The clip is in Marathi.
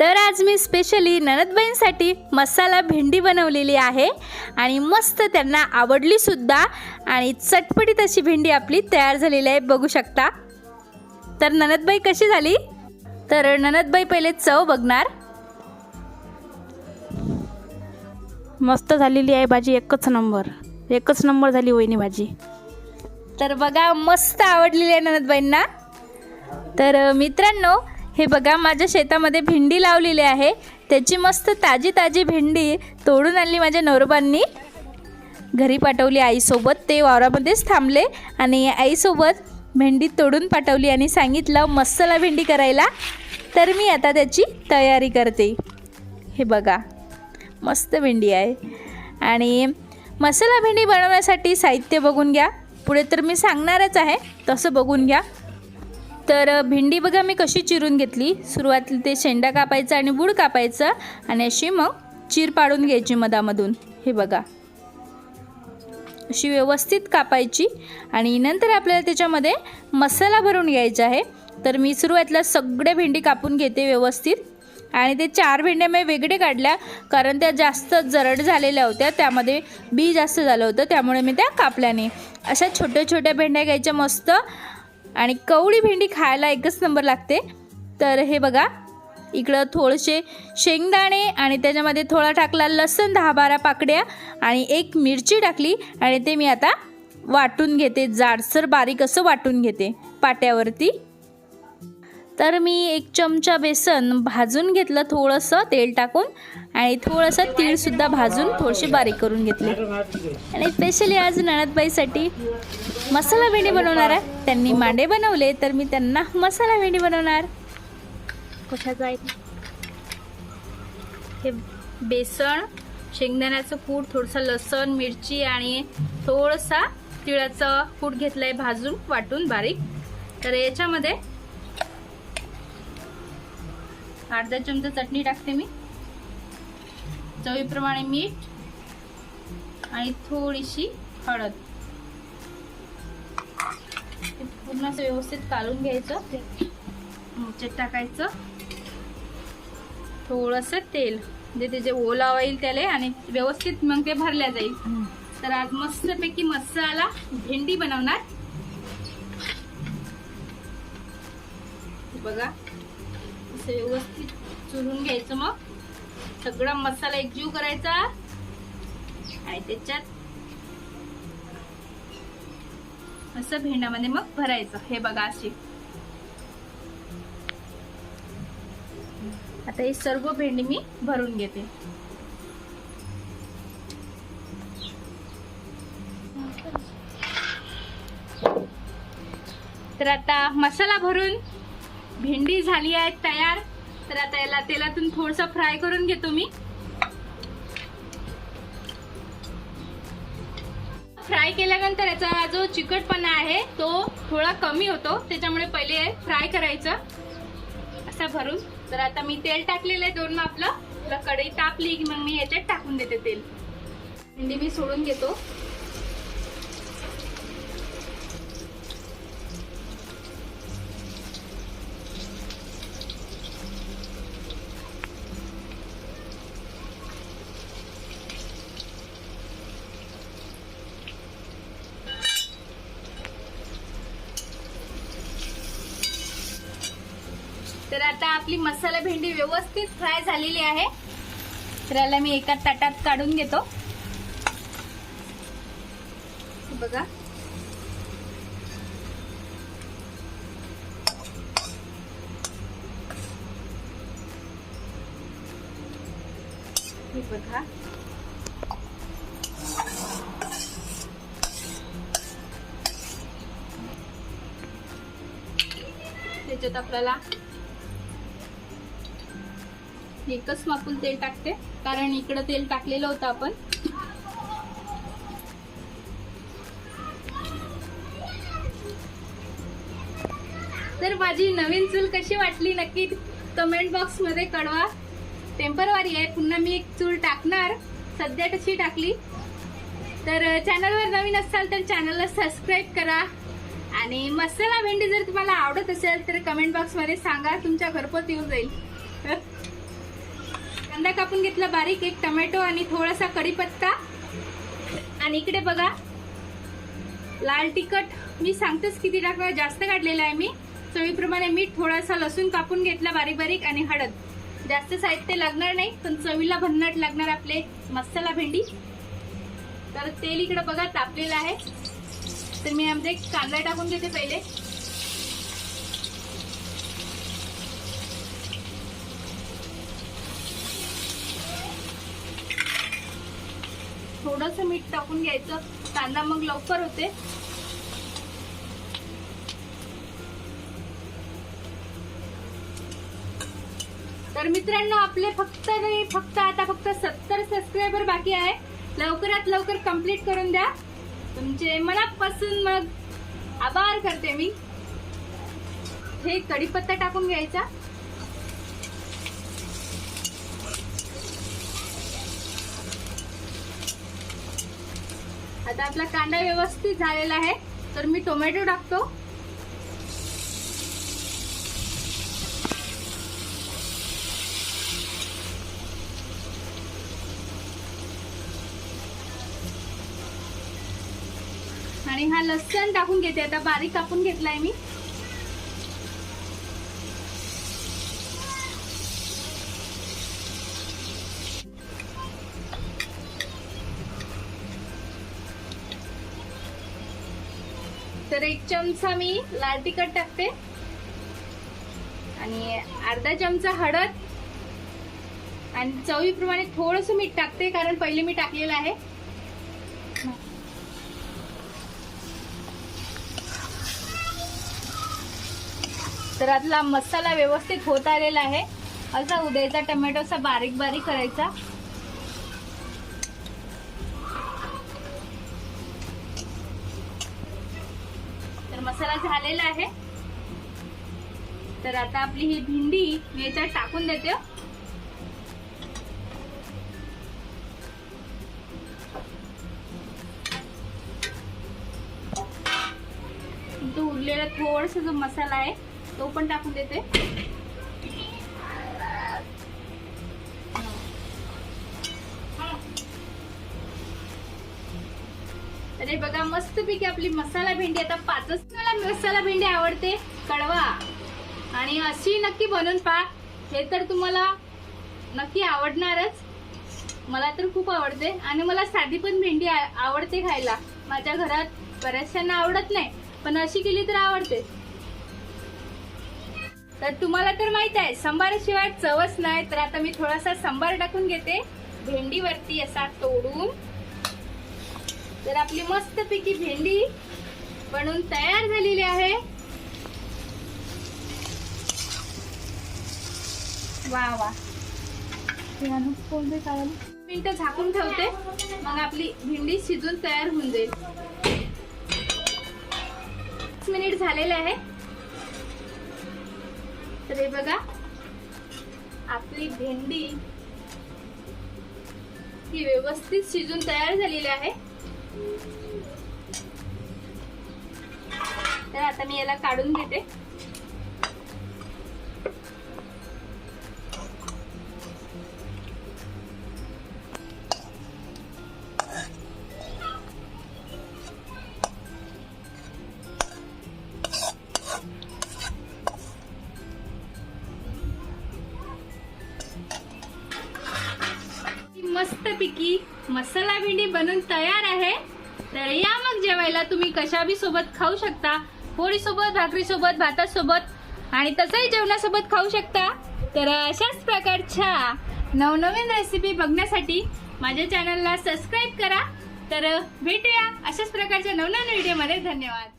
तर आज मी स्पेशली ननदबाईंसाठी मसाला भेंडी बनवलेली आहे. आणि मस्त त्यांना आवडली सुद्धा. आणि चटपटीत अशी भेंडी आपली तयार झालेली आहे बघू शकता. तर ननदबाई कशी झाली? तर ननदबाई पहिले चव बघणार. मस्त झालेली आहे भाजी एकच नंबर. एकच नंबर झाली वहिनी भाजी. तर बघा मस्त आवडलेली आहे ननदबाईंना. तर मित्रांनो हे बघा माझ्या शेतामध्ये भेंडी लावलेली आहे. त्याची मस्त ताजी ताजी भेंडी तोडून आणली माझ्या नवरोबांनी. घरी पाठवली आईसोबत ते वावरामध्येच थांबले आणि आईसोबत भेंडी तोडून पाठवली आणि सांगितलं मसाला भेंडी करायला. तर मी आता त्याची तयारी करते. हे बघा मस्त भेंडी आहे. आणि मसाला भेंडी बनवण्यासाठी साहित्य बघून घ्या. पुढे तर मी सांगणारच आहे तसं बघून घ्या. तर भेंडी बघा मी कशी चिरून घेतली. सुरुवातीला ते शेंडा कापायचा आणि बूड कापायचं आणि अशी मग चीर पाडून घ्यायची मधामधून. हे बघा. अशी व्यवस्थित कापायची आणि नंतर आपल्याला त्याच्यामध्ये मसाला भरून घ्यायचा आहे. तर मी सुरुवातीला सगळे भेंडी कापून घेते व्यवस्थित. आणि ते चार भेंड्या मी वेगळे काढल्या कारण त्या जास्त जरड झालेल्या होत्या. त्यामध्ये बी जास्त झालं होतं. त्यामुळे मी त्या कापल्याने अशा छोट्या छोट्या भेंड्या घ्यायच्या मस्त. आणि कवळी भेंडी खायला एकच नंबर लागते. तर हे बघा इकडं थोडेसे शेंगदाणे आणि त्याच्यामध्ये थोडा टाकला लसण दहा बारा पाकड्या आणि एक मिरची टाकली आणि ते मी आता वाटून घेते. जाडसर बारीक असं वाटून घेते पाट्यावरती. तर मी एक चमचा बेसन भाजून घेतलं थोडंसं तेल टाकून आणि थोडंसं तीळसुद्धा भाजून थोडीशी बारीक करून घेतले. आणि स्पेशली आज नणदबाईसाठी मसाला भेंडी बनवणार आहे. त्यांनी मांडे बनवले तर मी त्यांना मसाला भेंडी बनवणार. कशाचं आहे हे बेसन शेंगदाण्याचं कूट थोडंसं लसण मिरची आणि थोडसा तिळाचं कूट घेतलं आहे भाजून वाटून बारीक. तर याच्यामध्ये अर्धा चमचा चटणी टाकते मी. चवीप्रमाणे मीठ आणि थोडीशी हळद. पूर्ण असं व्यवस्थित काढून घ्यायचं. ह्याच्यात टाकायचं. थोडंसं तेल. म्हणजे ते जे ओला होईल त्याला आणि व्यवस्थित मग ते भरल्या जाईल. तर आज मस्तपैकी मसाला भेंडी बनवणार. बघा. असं व्यवस्थित चुरून घ्यायचं मग. सगळा मसाला एकजीव करायचा. आणि त्याच्यात असं भेंडामध्ये मग भरायचं. हे बघा अशी. आता हे सर्व भेंडी मी भरून घेते. तर आता मसाला भरून भेंडी झाली आहे तयार. तर आता याला तेलातून थोडस फ्राय करून घेतो मी. फ्राय केल्यानंतर याचा जो चिकटपणा आहे तो थोडा कमी होतो. त्याच्यामुळे पहिले फ्राय करायचं. असा भरून. तर आता मी तेल टाकलेलं आहे दोन मापलं. आपलं कढई तापली की मग मी याच्यात टाकून देते तेल. भेंडी मी सोडून घेतो. आता आपली मसाला भेंडी व्यवस्थित फ्राय झालेली आहे. तर याला मी एका ताटात काढून घेतो. बघा. हे बघा. त्याच्यात आपल्याला एकच मापून तेल टाकते. कारण इकडं तेल टाकलेलं होतं आपण. तर माझी नवीन चूल कशी वाटली नक्की कमेंट बॉक्समध्ये कळवा. टेम्परवारी आहे पुन्हा मी एक चूल टाकणार. सध्या तशी टाकली. तर चॅनलवर नवीन असाल तर चॅनलला सबस्क्राईब करा. आणि मसाला भेंडी जर तुम्हाला आवडत असेल तर कमेंट बॉक्समध्ये सांगा तुमच्या घरपोच येऊन जाईल. कापून घेतला बारीक एक टमॅटो आणि थोडासा कढीपत्ता. आणि इकडे बघा लाल तिखट. मी सांगतेच किती टाकणार जास्त काढलेलं आहे मी. चवीप्रमाणे मीठ थोडासा लसूण कापून घेतला बारीक बारीक आणि हळद. जास्त साहित्य लागणार नाही पण चवीला भन्नाट लागणार आपले मसाला भेंडी. तर तेल इकडे बघा तापलेलं आहे. तर मी यामध्ये कांदा टाकून घेते पहिले. थोडस मीठ टाकून घ्यायचं. कांदा मग लवकर होते. तर मित्रांनो आपले फक्त नाही फक्त आता फक्त सत्तर सबस्क्रायबर बाकी आहे. लवकरात लवकर कंप्लीट करून द्या. तुमचे मनापासून मग आभार करते मी. हे कढीपत्ता टाकून घ्यायचा. आता आपला कांदा व्यवस्थित झालेला आहे. तर मी टोमॅटो टाकतो. आणि हा लसण टाकून घेते. आता बारीक कापून घेतलाय मी. तर एक चमचा मी लाल तिखट टाकते. आणि अर्धा चमचा हळद. आणि चवीप्रमाणे थोडस मीठ टाकते कारण पहिले मी टाकलेलं आहे. तर आतला मसाला व्यवस्थित होत आलेला आहे. असा उद्याचा टोमॅटोचा बारीक बारीक करायचा. मसाला झालेला आहे. तर आता आपली ही भिंडी मी याच्यात टाकून देते. तो उरलेला थोडासा जो मसाला आहे तो पण टाकून देते. मस्त पैकी आपली मसाला भेंडी. आता पाचच मला मसाला भेंडी आवडते. कळवा. आणि अशी नक्की बनवून पहा. हे तर तुम्हाला नक्की आवडणारच. मला तर खूप आवडते. आणि मला साधी पण भेंडी आवडते खायला. माझ्या घरात बऱ्याचशांना आवडत नाही पण अशी केली तर आवडते. तर तुम्हाला तर माहीत आहे संभाराशिवाय चवच नाही. तर आता मी थोडासा संभार टाकून घेते. भेंडीवरती असा तोडून. तर आपली मस्त पैकी भेंडी बनवून तयार झालेली आहे. वा वा. मिनिटं झाकून ठेवते. मग आपली भेंडी शिजून तयार होऊन जाईल. मिनिट झालेले आहे. तर हे बघा आपली भेंडी ही व्यवस्थित शिजून तयार झालेली आहे. तर आता मी याला काढून घेते. मस्त पिकी मसाला भेंडी बनून तयार आहे. तर या मग जेवायला तुम्ही कशाबी सोबत खाऊ शकता? पोळी सोबत भाकरी सोबत भातासोबत आणि तसंही जेवणासोबत खाऊ शकता. तर अशाच प्रकारच्या नवनवीन रेसिपी बघण्यासाठी माझ्या चॅनलला सबस्क्राईब करा. तर भेटूया अशाच प्रकारच्या नवनवीन व्हिडिओमध्ये धन्यवाद.